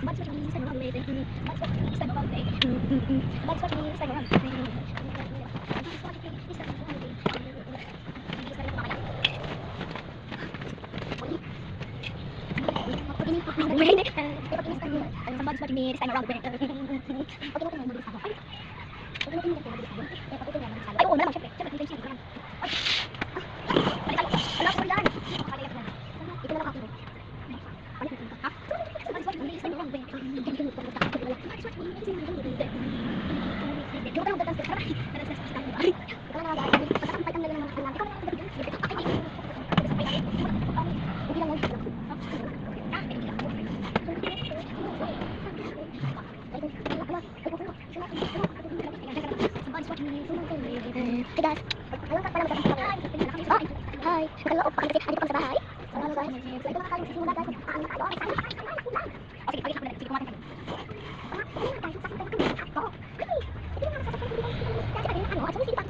Baca di Instagram Baca di Instagram Baca di Instagram Oke, alam ka pala Hi! Hi! Nakaloob pa kami. Andito kami sa bahay. Ano guys? So ito na tayo magsisimula guys. Paano na tayo? Okay, sige, pagkita ko na. Sige, kumain tayo.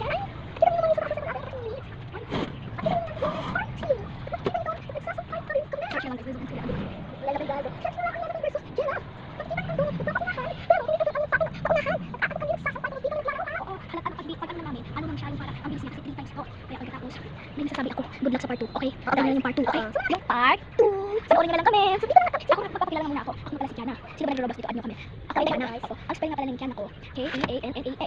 Good luck sa part 2, okay? Dahil yung part 2, okay? Yung part 2! Panoorin nyo na lang kami! So, dito na. Ako, magpapakilala muna ako. Ako nga pala si Jana. Sino ba nag-Roblox dito? Nyo kami. Ako, Jana. Ako. Ang spelling nga pala ng Jana ko.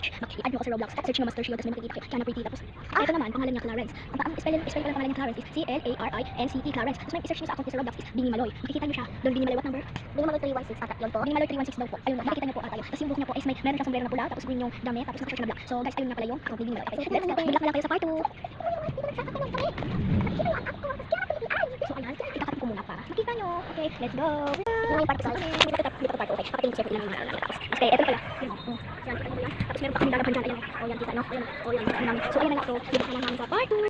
K-E-A-N-N-A-H. Mag-i-add nyo ako sa Roblox. Search nyo Master Shield. Tapos may makikita kayo. Jana Pretty. Tapos, ito naman, pangalan niya Clarence. Ang, ang spelling, spelling pala ng pangalan niya Clarence is C-L-A-R-I-N-C-E Clarence. Tapos may i-search nyo sa account sa Roblox is Bingi Maloy. Makikita nyo siya. Doon Bingi Maloy. What number? Bingi Maloy 316 ata. Yun po. Bingi Maloy 316 daw po. Ayun, makikita nyo po ata yun. Tapos yung book niya po is may meron siyang sombrero na pula. Tapos green yung damit. Tapos naka-shirt na black. So guys, ayun nga pala yung account ni Bingi Maloy. Okay, let's go. Good luck na lang kayo sa part 2. So ayan, ikakat ko muna para makita nyo. Okay, let's go. Yung part 2 guys. Ka dito part 2. Okay, ilan yung mga tapos. Okay, ito pala. Tapos meron pa kami lalaban dyan. Ayan. Oh, yan, kita, no? Ayan, oh, yan, namin. So ayan na nga. So, dito na namin sa part 2.